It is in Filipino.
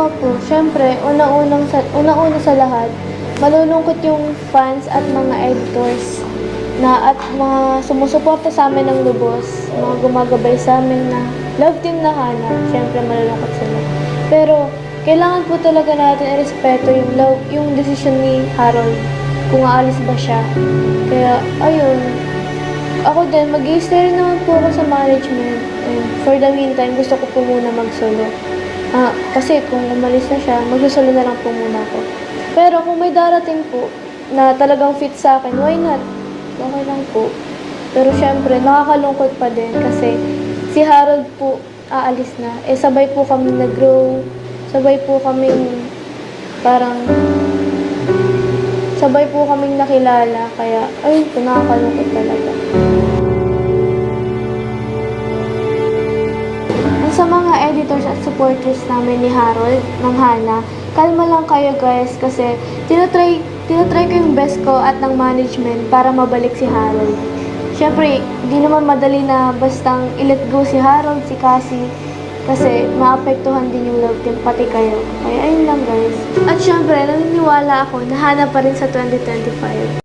nga po, syempre, una-unang sa, una-una sa lahat, malulungkot yung fans at mga editors na at mga sumusuporta sa amin ng lubos, mga gumagabay sa amin na love team na Hana, syempre malulungkot sila. Pero, kailangan po talaga natin i-respeto yung love, yung decision ni Harold, kung aalis ba siya. Kaya, ayun, ako din, mag stay rin naman po ako sa management. And for the meantime, gusto ko po muna mag-solo. Ah, kasi kung umalis na siya, mag-solo na lang po muna ako. Pero kung may darating po na talagang fit sa akin, why not? Okay lang po. Pero syempre, nakakalungkot pa din kasi si Harold po aalis na. Eh, sabay po kami nag-grow. Sabay po kaming parang sabay po kaming nakilala. Kaya, po, nakakalungkot talaga. Editors at supporters namin ni Harold, ng Hana, kalma lang kayo guys kasi tinatry, tinatry ko yung best ko at ng management para mabalik si Harold. Siyempre, di naman madali na bastang i-let go si Harold, si Cassie, kasi maapektuhan din yung love team, pati kayo. Kaya ayun lang guys. At syempre, naniniwala ako na Hana pa rin sa 2025.